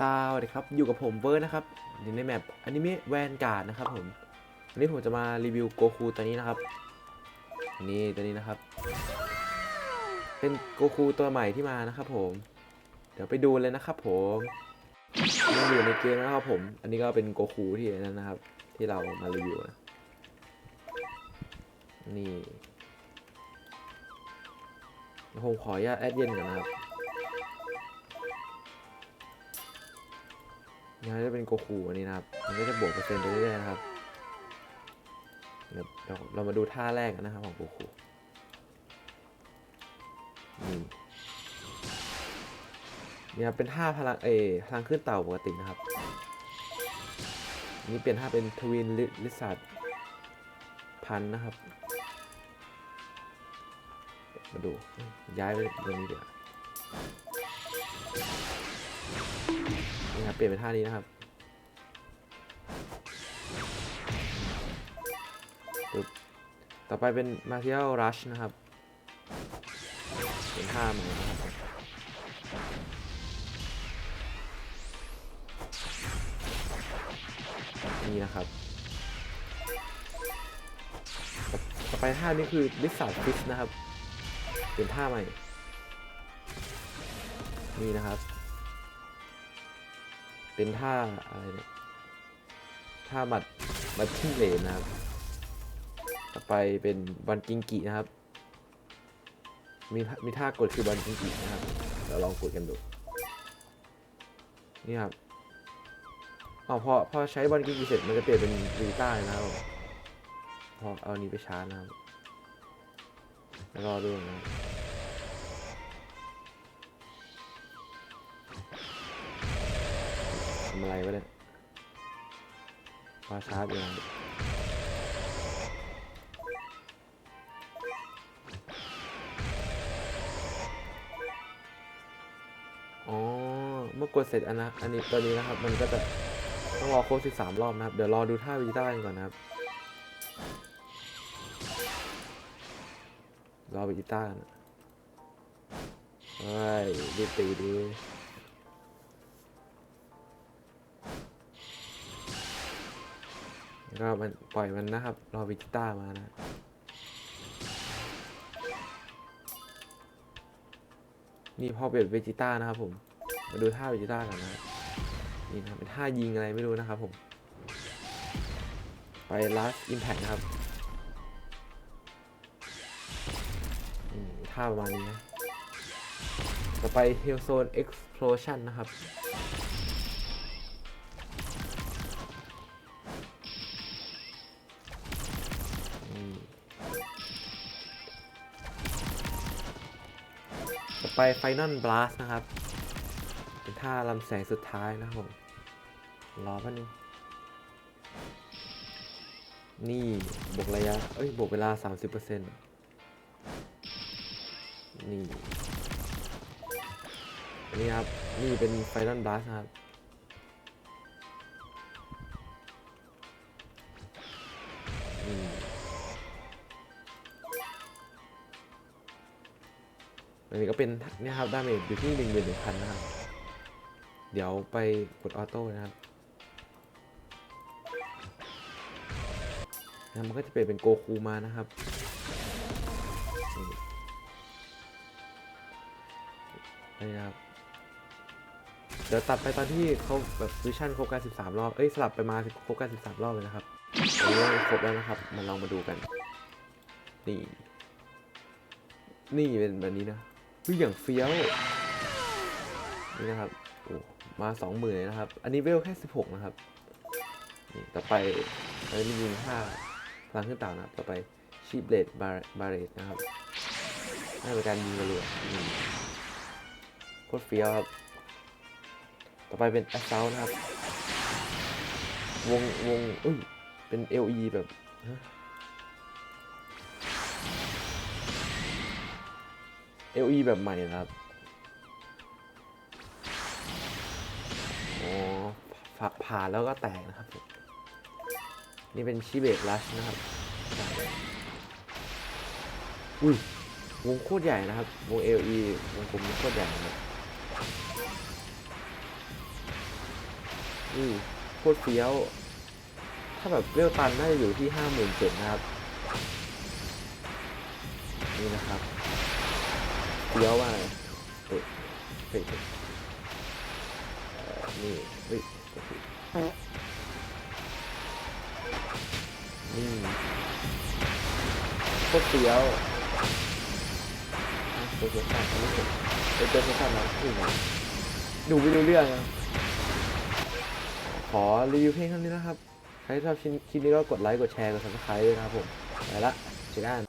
สวัสดีครับ อยู่กับผมเบิร์ดนะครับอยู่ในแมปอนิเมะแวนการ์ดนะครับผมวันนี้ผมจะมารีวิวโกคูตัวนี้นะครับนี่ตัวนี้นะครับ เป็นโกคูตัวใหม่ที่มานะครับผม เดี๋ยวไปดูเลยนะครับผมมันอยู่ในเกมนะครับผม อันนี้ก็เป็นโกคูที่นั่นนะครับ ที่เรามารีวิวนะนี่ผมขออนุญาตแอดเย็นก่อนนะครับ นี่จะเป็นโกคูอันนี้นะครับ มันก็จะบวกเปอร์เซ็นต์ไปเรื่อยๆนะครับเดี๋ยวเรามาดูท่าแรกนะครับของโกคูนี่นี่ครับเป็นท่าพลังเอพลังขึ้นเต่าปกตินะครับ นี้เปลี่ยนท่าเป็นทวินลิซาร์ดพันนะครับ มาดูย้ายไปตรงนี้เดี๋ยว ครับ เปลี่ยนเป็นท่านี้นะครับปึ๊บต่อไปเป็น Material Rush นะครับ เป็นท่าใหม่นะครับนี่นะครับ ต่อไปท่านี้คือ Lizard Fish นะครับ เป็นท่าใหม่ นี่นะครับ เป็นท่าอะไรเนี่ยท่าบัดบัดทิ้งเลนนะครับ ต่อไปเป็นบอลกิงกินะครับ มีมีท่ากดคือบอลกิงกินะครับ เราลองกดกันดู นี่ครับอ๋อพอพอใช้บอลกิงกิเสร็จมันจะเปลี่ยนเป็นวีต้าเลยนะครับพอเอานี้ไปชาร์จนะครับแล้วรอดูนะำอะไรวะเนี่ยมาชาร์จองอ๋อ เมื่อกดเสร็จอันนะอันนี้ตัวนี้นะครับ มันก็จะต้องรอโค้ด13 รอบนะครับ เดี๋ยวรอดูท่าวีต้ากันก่อนนะครับ รอวีต้ากันเฮ้ยรีตีดี ก็มันปล่อยมันนะครับ รอวิจิต้ามานะนี่พอเปลี่ยนเวจิต้านะครับผม มาดูท่าเวจิต้ากันนะนี่นะเป็นท่ายิงอะไรไม่รู้นะครับผม ไป last impact นะครับท่าประมาณนี้นะต่อไป Hellzone Explosion นะครับ ต่อไป Final Blast นะครับ เป็นท่าลำแสงสุดท้ายนะครับผม รอแป๊บนึง นี่ บวกระยะ เอ้ย บวกเวลา 30%นี่อันนี้ครับ นี่เป็น Final Blast นะครับ นนี้ก็เป็นเนี่ยครับดาเมจอยู่ที่หนึ่งหมื่นหนึ่งพันนะครับ เดี๋ยวไปกดออโต้นะครับแล้วมันก็จะเปลี่ยนเป็นโกคูมานะครับนี่นี่นะครับ เดี๋ยวตัดไปตอนที่เขาแบบวิชั่นครบการ13 รอบ เอ้ยสลับไปมาครบการ13 รอบเลยนะครับตอนนี้ครบแล้วนะครับ มาลองมาดูกัน นี่ นี่เป็นแบบนี้นะ เฮ้ยอย่างเฟี้ยวนี่นะครับโอ้มาสองหมื่นเลยนะครับ อันนี้เวลแค่สิบหกนะครับนี่ต่อไปเราจะยิงห้าพลังขึ้นต่านะครับ ต่อไปชีบเลดบาร์เรตนะครับให้เป็นการยิงกระเรือโคตรเฟี้ยวครับ ต่อไปเป็นแอสเซลนะครับ วงวงอุ้ยเป็น LE แบบ LE แบบใหม่นะครับอ๋อผ่าแล้วก็แตกนะครับ นี่เป็นชิเบตลัชนะครับ อุ้ยวงโคตรใหญ่นะครับ วง LE วงกลมโคตรใหญ่นะครับนี่โคตรเฟี้ยว ถ้าแบบเวลตันน่าจะอยู่ที่ห้าหมื่นเจ็ดนะครับ นี่นะครับ เฟี้ยวมาเฮ้ยเฮ้ยเฮ้ยเอ่อนี่เฮ้ยนี่โคตรเฟี้ยวตัวเสียสั่นอันนี้ผมเป็นตัวเสียสั่นนะนี่ไงดูไม่รู้เรื่องนะขอรีวิวเพลงเท่านี้นะครับ ใครชอบคลิปนี้ก็กดไลค์ กดแชร์ กด subscribe ด้วยนะครับผม ไปละเจอกัน